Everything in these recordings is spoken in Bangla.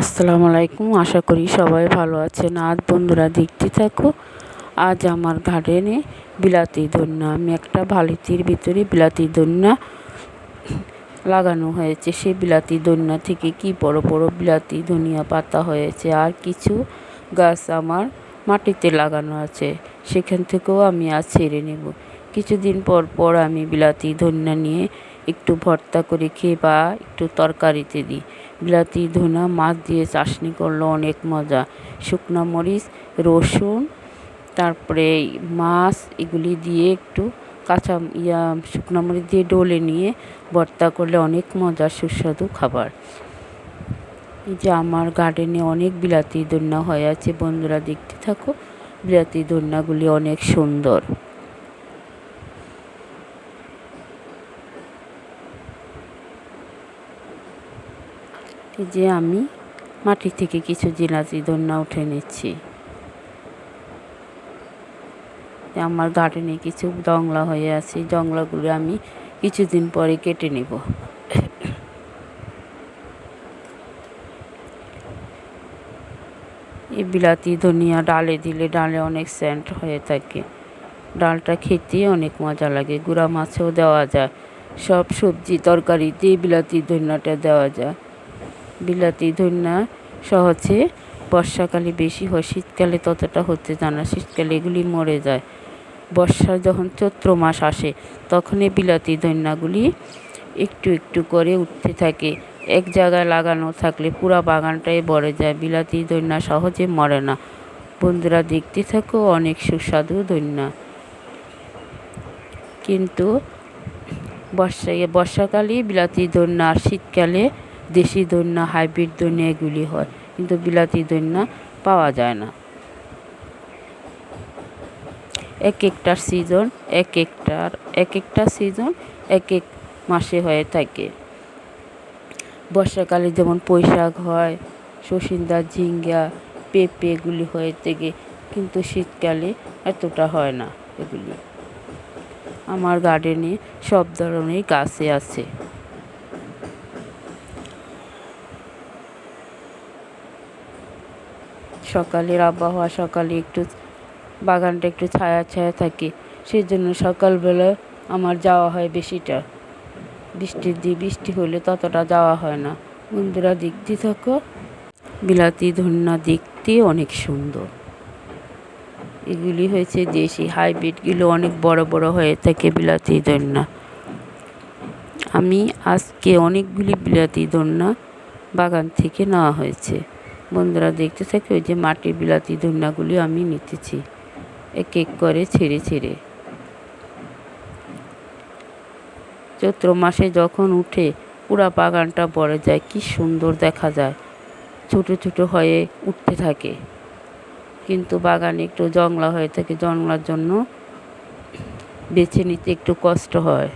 আসসালামু আলাইকুম, আশা করি সবাই ভালো আছেন। আজ বন্ধুরা দেখতে থাকো, আজ আমার গার্ডেনে বিলাতি ধন্যা আমি একটা বালিতির ভিতরে বিলাতি ধন্যা লাগানো হয়েছে। সেই বিলাতি ধন্যা থেকে কি বড় বড় বিলাতি, ধনিয়া পাতা হয়েছে আর কিছু গাছ আমার মাটিতে লাগানো আছে। সেখান থেকেও আমি আজ ছেড়ে নেব। কিছুদিন পর পর আমি বিলাতি ধন্যা নিয়ে একটু ভর্তা করে খেয়ে বা একটু তরকারিতে দিই। বিলাতি ধনা, মাছ দিয়ে চাশনি করল, অনেক মজা। শুকনো মরিচ, রসুন, তারপরে মাছ এগুলি দিয়ে একটু কাঁচা ইয়া, শুকনো মরিচ দিয়ে ডলে নিয়ে ভর্তা করলে অনেক মজা সুস্বাদু খাবার। এই যে আমার গার্ডেনে অনেক বিলাতি দন্যা হয়ে আছে, বন্ধুরা দেখতে থাকো। বিলাতি দন্যাগুলি অনেক সুন্দর। যে আমি, মাটি থেকে কিছু জিলাচি দন্যা উঠে নিচ্ছি। আমার গার্ডেনে কিছু জংলা হয়ে আছে জংলাগুলো আমি কিছুদিন পরে কেটে নেব। এই বিলাতি, ধনিয়া, ডালে দিলে ডালে অনেক সেন্ট হয়ে থাকে। ডালটা খেতে অনেক মজা লাগে, গুঁড়া মাছেও দেওয়া যায়। সব সবজি তরকারিতে বিলাতি, ধনিয়াটা দেওয়া যায়। বিলাতি ধনিয়া সহজে বর্ষাকালে বেশি হয়, শীতকালে ততটা হতে যায় না, শীতকালে এগুলি মরে যায়। বর্ষা যখন চৈত্র মাস আসে, তখন এই বিলাতি ধনিয়াগুলি একটু একটু করে উঠতে থাকে। এক জায়গায় লাগানো থাকলে পুরো বাগানটাই ভরে যায়, বিলাতি ধনিয়া সহজে মরে না। বন্ধুরা দেখতে থাকো, অনেক সুস্বাদু ধনিয়া। কিন্তু বর্ষায় বর্ষাকালে বিলাতি ধনিয়া আর শীতকালে দেশি দৈন্যা, হাইব্রিড দৈন্যা এগুলি হয়, কিন্তু বিলাতি দৈন্যা পাওয়া যায় না। এক একটার সিজন, এক একটার, এক একটা সিজন, এক এক মাসে হয়ে থাকে। বর্ষাকালে যেমন পৈশাক হয় শসিন্দা ঝিঙ্গা, পেঁপে এগুলি হয়ে থাকে, কিন্তু শীতকালে এতটা হয় না এগুলি। আমার গার্ডেনে সব ধরনের গাছে আছে। সকালের আবহাওয়া, সকালে একটু বাগানটা একটু ছায়া ছায়া থাকে সেই জন্য সকালবেলা আমার যাওয়া হয় বেশিটা। বৃষ্টির দিয়ে বৃষ্টি হলে ততটা যাওয়া হয় না। বন্ধুরা দেখতে থাকো। বিলাতি ধন্যা দেখতে অনেক সুন্দর। এগুলি হয়েছে দেশি হাইব্রিডগুলো অনেক বড় বড় হয়ে থাকে বিলাতি ধন্যা। আমি আজকে অনেকগুলি বিলাতি ধন্যা বাগান থেকে নেওয়া হয়েছে। বন্ধুরা দেখতে থাকে ওই যে মাটির বিলাতি ধন্যাগুলি আমি নিতেছি। এক এক করে ছেড়ে ছেড়ে। চৈত্র মাসে যখন উঠে, পুরা বাগানটা বড় যায়, কি সুন্দর দেখা যায়। ছোট ছোট হয়ে উঠতে থাকে। কিন্তু বাগানে একটু জংলা হয়ে থাকে, জংলার জন্য বেছে নিতে একটু কষ্ট হয়।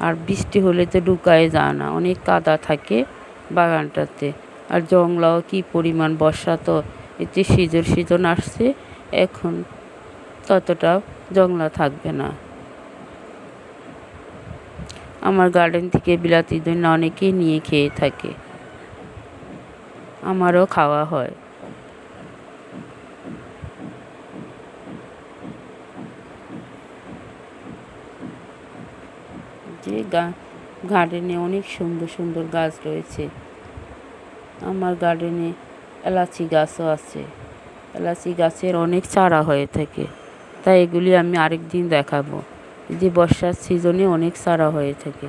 আর বৃষ্টি হলে তো ঢুকায় যায় না, অনেক কাদা থাকে বাগানটাতে। আর জংলাও কি পরিমাণ বর্ষা তো এতে সিজন সিজন আসছে, এখন ততটা জংলা থাকবে না। আমার গার্ডেন থেকে বিলাতি জন্য অনেকেই নিয়ে খেয়ে থাকে। আমারও খাওয়া হয়। যে গা গার্ডেনে অনেক সুন্দর সুন্দর গাছ রয়েছে। আমার গার্ডেনে এলাচি গাছও আছে। এলাচি গাছের অনেক চারা হয়ে থাকে। তাই এগুলি আমি আরেক দিন দেখাবো যে বর্ষার সিজনে অনেক চারা হয়ে থাকে।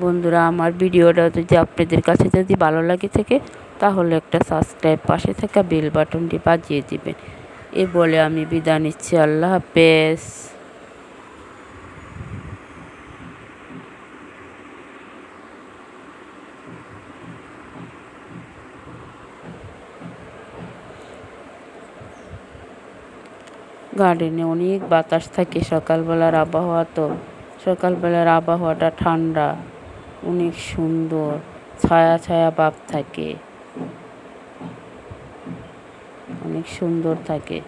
বন্ধুরা, আমার ভিডিওটা যদি আপনাদের কাছে যদি ভালো লাগে থাকে, তাহলে একটা সাবস্ক্রাইব পাশে থাকা বেল বাটনটি বাজিয়ে দিবেন। এ বলে আমি বিদায় নিচ্ছি। আল্লাহ হাফেজ। গার্ডেনে অনেক বাতাস থাকে, সকালবেলার আবহাওয়া তো, সকালবেলার আবহাওয়াটা ঠান্ডা, অনেক সুন্দর, ছায়া ছায়া ভাব থাকে, অনেক সুন্দর থাকে।